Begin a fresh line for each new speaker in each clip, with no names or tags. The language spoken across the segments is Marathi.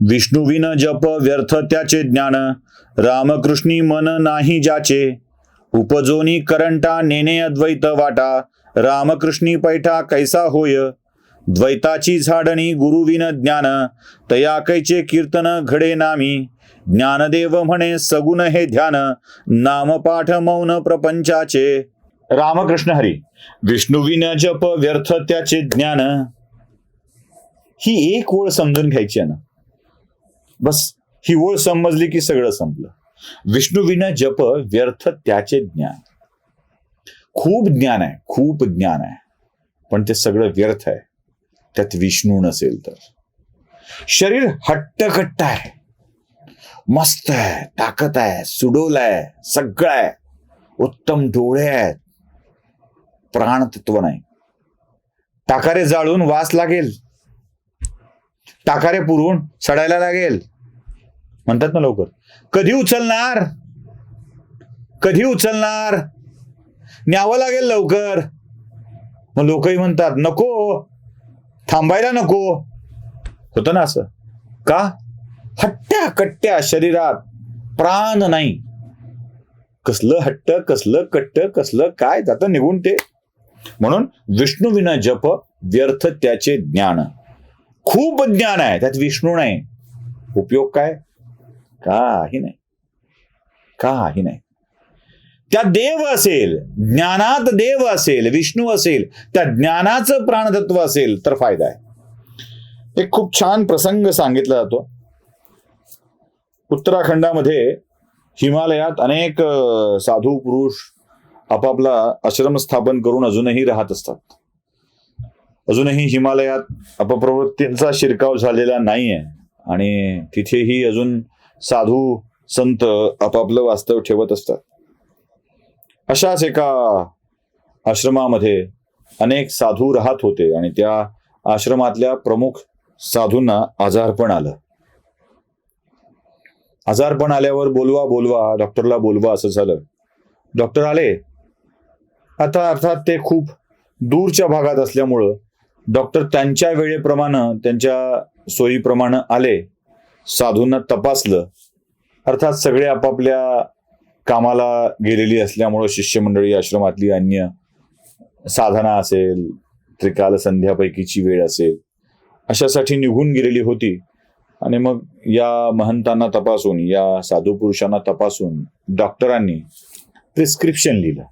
विष्णुविन जप व्यर्थ त्याचे ज्ञान. रामकृष्णी मन नाही ज्याचे. उपजोनी करंटा नेने अद्वैत वाटा. रामकृष्णी पैठा कैसा होय? द्वैताची झाडणी गुरुविन ज्ञान. तया कैचे कीर्तन घडे नामी. ज्ञानदेव म्हणे सगुण हे ध्यान. नामपाठ मौन प्रपंचाचे. रामकृष्ण हरी विष्णुविन जप व्यर्थ त्याचे ज्ञान. ही एक ओळ समजून घ्यायची आहे ना. बस ही ओळ समजली की सगळं संपलं. विष्णुविना जप व्यर्थ त्याचे ज्ञान. खूप ज्ञान आहे खूप ज्ञान आहे. पण ते सगळं व्यर्थ आहे. त्यात विष्णू नसेल तर. शरीर हट्टकट्ट आहे. मस्त आहे ताकद आहे सुडोल आहे सगळं आहे. उत्तम डोळे आहेत. प्राण तत्व नाही. टाकारे जाळून वास लागेल. टाकारे पुरून सडायला लागेल. म्हणतात ना लवकर. कधी उचलणार? कधी उचलणार? न्यावं लागेल लवकर. मग लोकही म्हणतात नको. थांबायला नको. होतं ना असं. का? हट्ट्या कट्ट्या शरीरात प्राण नाही. कसलं हट्ट कसलं कट्ट कसलं काय जातं निघून ते. म्हणून विष्णू विना जप व्यर्थ त्याचे ज्ञान. खूप ज्ञान आहे त्यात विष्णू नाही. उपयोग काय? काही नाही. काही नाही. त्या देव असेल ज्ञानात देव असेल विष्णू असेल त्या ज्ञानाचं प्राणतत्व असेल तर फायदा आहे. एक खूप छान प्रसंग सांगितला जातो. उत्तराखंडामध्ये हिमालयात अनेक साधू पुरुष आपापला आश्रम स्थापन करून अजूनही राहत असतात. अजूनही हिमालयात अपप्रवृत्तींचा शिरकाव झालेला नाहीये. आणि तिथेही अजून साधू संत आपापलं वास्तव ठेवत असतात. अशाच एका आश्रमामध्ये अनेक साधू राहत होते आणि त्या आश्रमातल्या प्रमुख साधूंना आजारपण आलं. आजारपण आल्यावर बोलवा बोलवा डॉक्टरला बोलवा असं झालं. डॉक्टर आले. आता अर्थात ते खूप दूरच्या भागात असल्यामुळं डॉक्टर त्यांच्या वेळेप्रमाणे त्यांच्या सोयीप्रमाणे आले साधूंना तपासलं. अर्थात सगळे आपापल्या कामाला गेलेली असल्यामुळं शिष्यमंडळी आश्रमातली अन्य साधना असेल त्रिकाल संध्यापैकीची वेळ असेल अशासाठी निघून गेलेली होती. आणि मग या महंतांना तपासून या साधू पुरुषांना तपासून डॉक्टरांनी प्रिस्क्रिप्शन लिहिलं.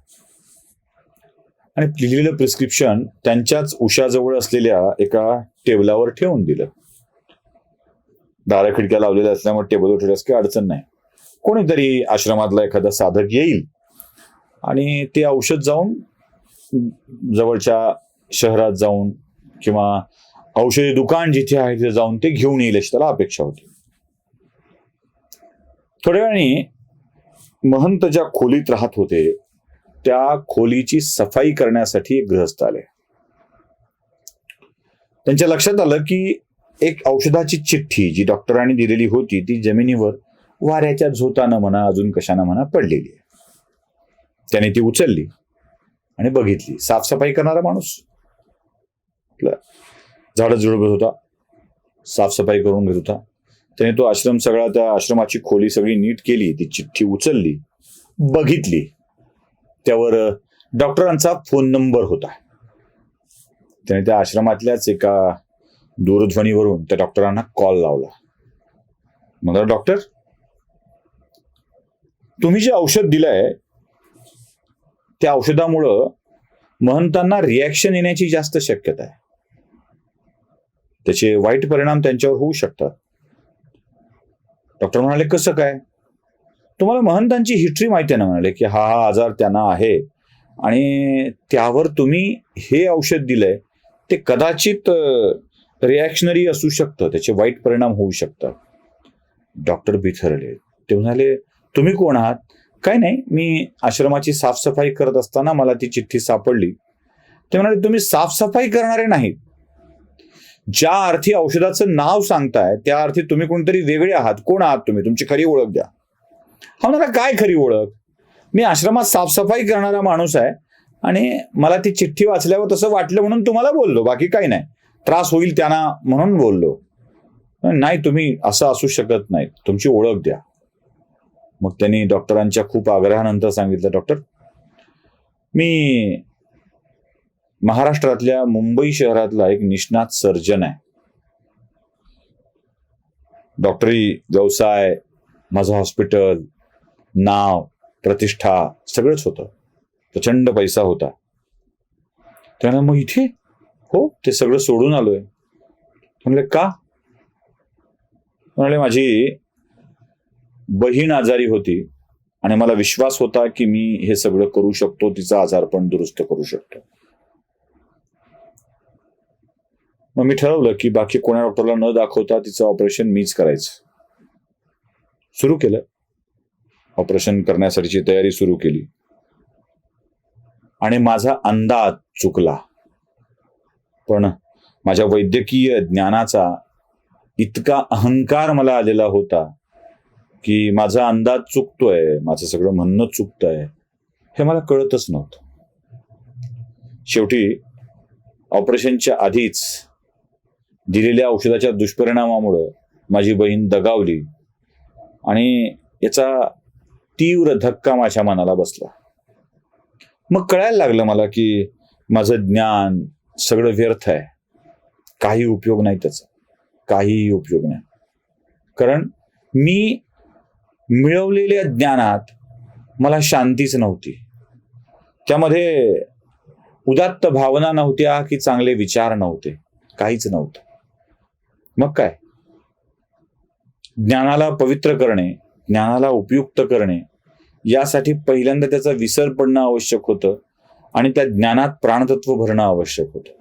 आणि लिहिलेलं प्रिस्क्रिप्शन त्यांच्याच उशाजवळ असलेल्या एका टेबलावर ठेवून दिलं. दारा खिडक्या लावलेल्या असल्यामुळे टेबलवर ठेवल्यास काही अडचण नाही. कोणीतरी आश्रमातला एखादा साधक येईल आणि ते औषध जाऊन जवळच्या शहरात जाऊन किंवा औषधी दुकान जिथे आहे तिथे जाऊन ते घेऊन येईल अशी त्याला अपेक्षा होती. थोड्या वेळाने महंत ज्या खोलीत राहत होते त्या खोलीची सफाई करण्यासाठी एक गृहस्थ आले. त्यांच्या लक्षात आलं की एक औषधाची चिठ्ठी जी डॉक्टरांनी दिलेली होती ती जमिनीवर वाऱ्याच्या झोतानं म्हणा अजून कशानं म्हणा पडलेली आहे. त्याने ती उचलली आणि बघितली. साफसफाई करणारा माणूस. झाडं जुळबत होता. साफसफाई करून घेत होता. त्याने तो आश्रम सगळा त्या आश्रमाची खोली सगळी नीट केली ती चिठ्ठी उचलली बघितली. त्यावर डॉक्टरांचा फोन नंबर होता. त्याने त्या आश्रमातल्याच एका दूरध्वनीवरून त्या डॉक्टरांना कॉल लावला. मला डॉक्टर तुम्ही जे औषध दिलंय त्या औषधामुळं महंतांना रिॲक्शन येण्याची जास्त शक्यता आहे. त्याचे वाईट परिणाम त्यांच्यावर होऊ शकतात. डॉक्टर म्हणाले कसं काय? तुम्हाला महंतांची हिस्ट्री माहिती आहे ना म्हणाले की हा हा आजार त्यांना आहे. आणि त्यावर तुम्ही हे औषध दिलंय ते कदाचित रिॲक्शनरी असू शकतं त्याचे वाईट परिणाम होऊ शकतात. डॉक्टर बिथरले. ते म्हणाले तुम्ही कोण आहात? काय नाही मी आश्रमाची साफसफाई करत असताना मला ती चिठ्ठी सापडली. ते म्हणाले तुम्ही साफसफाई करणारे नाहीत. ज्या अर्थी औषधाचं नाव सांगताय त्या अर्थी तुम्ही कोणतरी वेगळे आहात. कोण आहात तुम्ही? तुमची खरी ओळख द्या. हा ना काय खरी ओळख? मी आश्रमात साफसफाई करणारा माणूस आहे आणि मला ती चिठ्ठी वाचल्यावर तसं वाटलं म्हणून तुम्हाला बोललो बाकी काही नाही. त्रास होईल त्यांना म्हणून बोललो. नाही तुम्ही असं असू शकत नाही. तुमची ओळख द्या. मग त्यांनी डॉक्टरांच्या खूप आग्रहानंतर सांगितलं डॉक्टर मी महाराष्ट्रातल्या मुंबई शहरातला एक निष्णात सर्जन आहे. डॉक्टरी व्यवसाय माझं हॉस्पिटल नाव प्रतिष्ठा सगळंच होतं. प्रचंड पैसा होता. त्यानं मग इथे हो ते सगळं सोडून आलोय. म्हणले का? म्हणाले माझी बहीण आजारी होती आणि मला विश्वास होता की मी हे सगळं करू शकतो तिचा आजार पण दुरुस्त करू शकतो. मग मी ठरवलं की बाकी कोणा डॉक्टरला न दाखवता तिचं ऑपरेशन मीच करायचं. सुरू केलं. ऑपरेशन करण्यासाठीची तयारी सुरू केली. आणि माझा अंदाज चुकला. पण माझ्या वैद्यकीय ज्ञानाचा इतका अहंकार मला आलेला होता की माझा अंदाज चुकतोय माझं सगळं म्हणणं चुकतंय हे मला कळतच नव्हतं. शेवटी ऑपरेशनच्या आधीच दिलेल्या औषधाच्या दुष्परिणामामुळं माझी बहीण दगावली आणि याचा तीव्र धक्का माझ्या मनाला बसला. मग कळायला लागलं मला की माझं ज्ञान सगळं व्यर्थ आहे. काही उपयोग नाही त्याचा. काहीही उपयोग नाही. कारण मी मिळवलेल्या ज्ञानात मला शांतीच नव्हती. त्यामध्ये उदात्त भावना नव्हत्या की चांगले विचार नव्हते. काहीच नव्हतं. मग काय? ज्ञानाला पवित्र करणे ज्ञानाला उपयुक्त करणे यासाठी पहिल्यांदा त्याचा विसर पडणं आवश्यक होतं आणि त्या ज्ञानात प्राणतत्व भरणं आवश्यक होतं.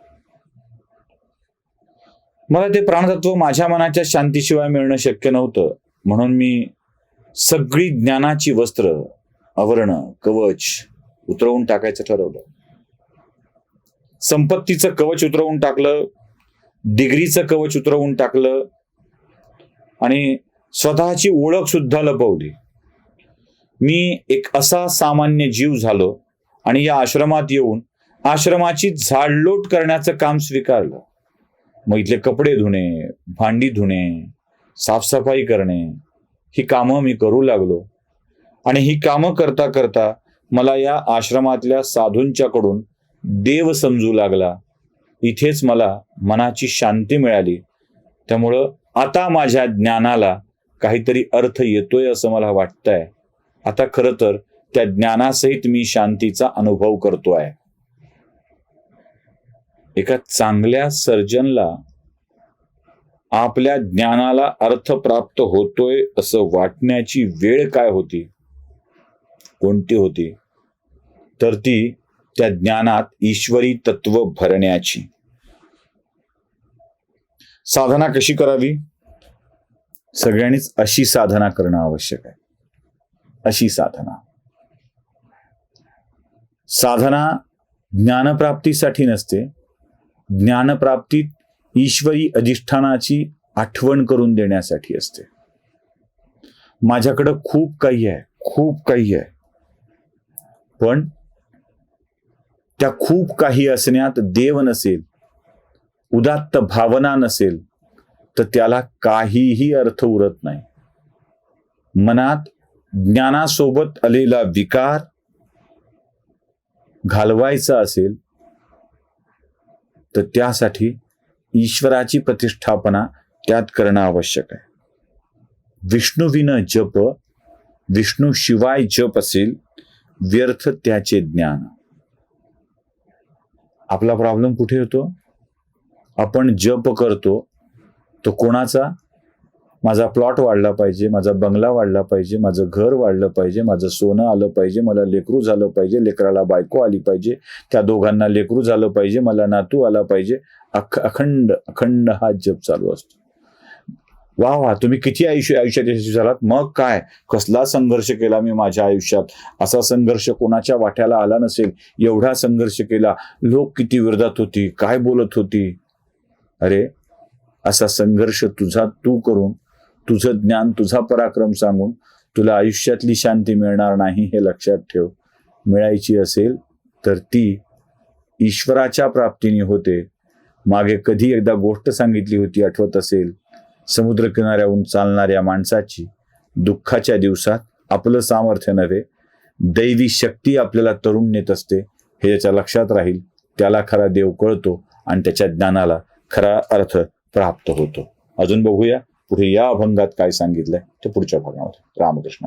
मला ते प्राणतत्व माझ्या मनाच्या शांतीशिवाय मिळणं शक्य नव्हतं. म्हणून मी सगळी ज्ञानाची वस्त्र आवरण कवच उतरवून टाकायचं ठरवलं. संपत्तीचं कवच उतरवून टाकलं डिग्रीचं कवच उतरवून टाकलं आणि स्वतःची ओळख सुद्धा लपवली. मी एक असा सामान्य जीव झालो आणि या आश्रमात येऊन आश्रमाची झाडलोट करण्याचं काम स्वीकारलं. मग इथले कपडे धुणे भांडी धुणे साफसफाई करणे ही कामं मी करू लागलो. आणि ही कामं करता करता मला या आश्रमातल्या साधूंच्याकडून देव समजू लागला. इथेच मला मनाची शांती मिळाली. त्यामुळं आता माझ्या ज्ञानाला काहीतरी अर्थ येतोय असं मला वाटतंय. आता खरं तर त्या ज्ञानासहित मी शांतीचा अनुभव करतोय एका चांगल्या सर्जनला आपल्या ज्ञानाला अर्थ प्राप्त होतोय असं वाटण्याची वेळ काय होती? कोणती होती? तर ती त्या ज्ञानात ईश्वरी तत्व भरण्याची. साधना कशी करावी? सगळ्यांनीच अशी साधना करणं आवश्यक आहे. अशी साधना. साधना ज्ञानप्राप्तीसाठी नसते. ज्ञानप्राप्तीत ईश्वरी अधिष्ठानाची आठवण करून देण्यासाठी असते. माझ्याकडं खूप काही आहे खूप काही आहे. पण त्या खूप काही असण्यात देव नसेल उदात्त भावना नसेल तर त्याला काहीही अर्थ उरत नाही. मनात ज्ञानासोबत आलेला विकार घालवायचा असेल तर त्यासाठी ईश्वराची प्रतिष्ठापना त्यात करणं आवश्यक आहे. विष्णुविन जप विष्णू शिवाय जप असेल व्यर्थ त्याचे ज्ञान. आपला प्रॉब्लेम कुठे होतो? आपण जप करतो तो कोणाचा? माझा प्लॉट वाढला पाहिजे माझा बंगला वाढला पाहिजे माझं घर वाढलं पाहिजे माझं सोनं आलं पाहिजे मला लेकरू झालं पाहिजे लेकराला बायको आली पाहिजे त्या दोघांना लेकरू झालं पाहिजे मला नातू आला पाहिजे. अख अखंड अखंड हा जप चालू असतो. वा वा तुम्ही किती आयुष्य आयुष्यात यशस्वी झालात? मग काय? कसला संघर्ष केला मी माझ्या आयुष्यात? असा संघर्ष कोणाच्या वाट्याला आला नसेल? एवढा संघर्ष केला. लोक किती विरोधात होती? काय बोलत होती? अरे असा संघर्ष तुझा तू करून तुझं ज्ञान तुझा पराक्रम सांगून तुला आयुष्यातली शांती मिळणार नाही हे लक्षात ठेव. मिळायची असेल तर ती ईश्वराच्या प्राप्तीने होते. मागे कधी एकदा गोष्ट सांगितली होती आठवत असेल समुद्रकिनाऱ्याहून चालणाऱ्या माणसाची. दुःखाच्या दिवसात आपलं सामर्थ्य नव्हे दैवी शक्ती आपल्याला तरुण नेत असते हे ज्याच्या लक्षात राहील. त्याला खरा देव कळतो आणि त्याच्या ज्ञानाला खरा अर्थ प्राप्त होतो. अजून बघूया पुढे या अभंगात काय सांगितलंय ते पुढच्या भागामध्ये. रामकृष्ण.